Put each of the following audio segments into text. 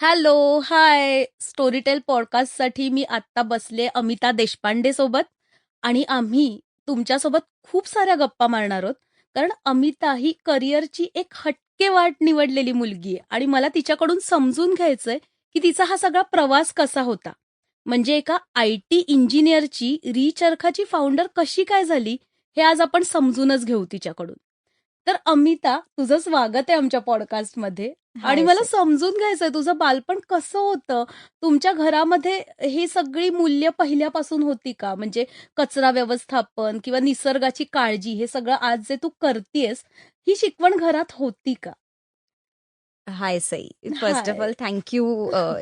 Hello hi Storytel पॉडकास्टसाठी मी आत्ता बसले अमिता देशपांडे सोबत. आणि आम्ही तुमच्यासोबत खूप साऱ्या गप्पा मारणार आहोत. कारण अमिता ही करिअरची एक हटके वाट निवडलेली मुलगी आहे. आणि मला तिच्याकडून समजून घ्यायचंय की तिचा हा सगळा प्रवास कसा होता. म्हणजे एका आय टी इंजिनियरची रिचरखाची फाउंडर कशी काय झाली हे आज आपण समजूनच घेऊ तिच्याकडून. तर अमिता तुझं स्वागत आहे आमच्या पॉडकास्टमध्ये आणि मला. समजून घ्यायचंय तुझं बालपण कसं होतं? तुमच्या घरामध्ये ही सगळी मूल्य पहिल्यापासून होती का? म्हणजे कचरा व्यवस्थापन किंवा निसर्गाची काळजी हे सगळं आज जे तू करतेस ही शिकवण घरात होती का? Hi Sai. First of hi. All thank you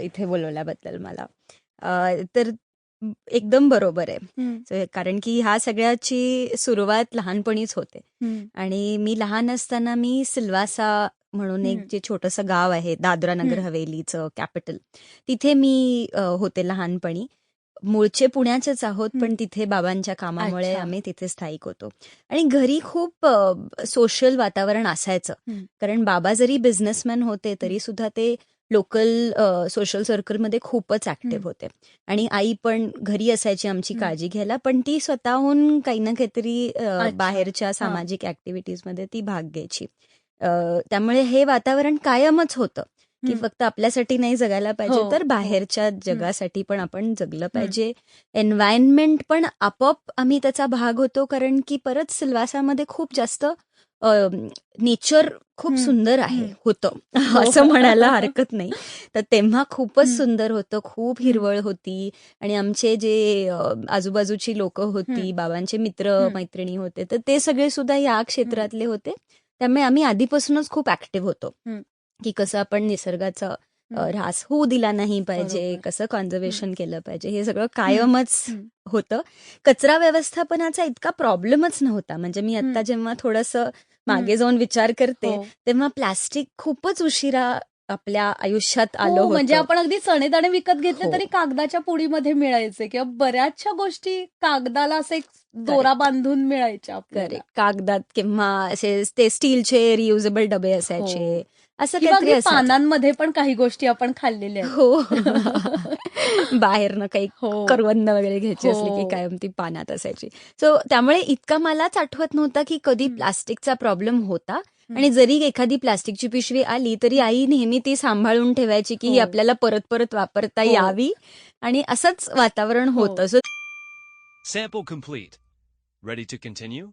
इथे बोलवल्याबद्दल मला. अ, तर एकदम बरोबर आहे. कारण की ह्या सगळ्याची सुरुवात लहानपणीच होते. आणि मी लहान असताना मी सिल्वासा म्हणून एक. जे छोटंसं गाव आहे दादरा नगर. हवेलीचं कॅपिटल तिथे मी अ, होते लहानपणी मूळचे पुण्याचेच आहोत पण. तिथे बाबांच्या कामामुळे अच्छा. आम्ही तिथे स्थायिक होतो आणि घरी खूप सोशल वातावरण असायचं हम्म. कारण बाबा जरी बिझनेसमॅन होते तरी सुद्धा ते लोकल सोशल सर्कलमध्ये खूपच ऍक्टिव्ह हम्म. होते आणि आई पण घरी असायची आमची हम्म. काळजी घ्यायला पण ती स्वतःहून काही ना काहीतरी अ, अच्छा. बाहेरच्या. सामाजिक ऍक्टिव्हिटीजमध्ये ती भाग घ्यायची त्यामुळे हे वातावरण कायमच होतं की. फक्त आपल्यासाठी नाही जगायला पाहिजे हो, तर हो. बाहेरच्या जगासाठी पण आपण जगलं. पाहिजे एन्व्हायरमेंट पण आपोआप आम्ही त्याचा भाग होतो कारण की परत सिल्वासामध्ये खूप जास्त नेचर खूप. सुंदर आहे. होतं हो. असं म्हणायला हरकत नाही तर तेव्हा खूपच. सुंदर होतं खूप. हिरवळ होती आणि आमचे जे आजूबाजूची लोक होती. बाबांचे मित्र. मैत्रिणी होते तर ते सगळे सुद्धा या क्षेत्रातले होते त्यामुळे आम्ही आधीपासूनच खूप ऍक्टिव्ह होतो. की कसं आपण निसर्गाचा. ऱ्हास होऊ दिला नाही पाहिजे. कसं. कॉन्झर्वेशन केलं पाहिजे हे सगळं कायमच. होतं कचरा व्यवस्थापनाचा इतका प्रॉब्लेमच नव्हता म्हणजे मी आता. जेव्हा थोडंसं. मागे जाऊन विचार करते हो तेव्हा प्लास्टिक खूपच उशिरा आपल्या आयुष्यात आलं हो म्हणजे होतं आपण अगदी चणेदाणे विकत घेतले हो. तरी कागदाच्या पुडीमध्ये मिळायचे किंवा बऱ्याचशा गोष्टी कागदाला असे एक दोरा बांधून मिळायच्या आपल्याला. करेक्ट कागदात किंवा असे ते स्टीलचे रियुजेबल डबे हो. असायचे असं किंवा काहीतरी अगदी असायचं. पानांमध्ये पण काही गोष्टी आपण खाल्लेल्या आहेत. हो. बाहेरनं काही हो. करवंद वगैरे घ्यायची असली की हो. कायम ती पाण्यात असायची. सो त्यामुळे इतका मलाच आठवत नव्हता की कधी हम्म. प्लास्टिकचा प्रॉब्लेम होता. आणि जरी एखादी प्लास्टिकची पिशवी आली तरी आई नेहमी ती सांभाळून ठेवायची की ही हो. आपल्याला परत परत वापरता हो. यावी. आणि असंच वातावरण हो. होतं. So Sample complete. Ready to continue?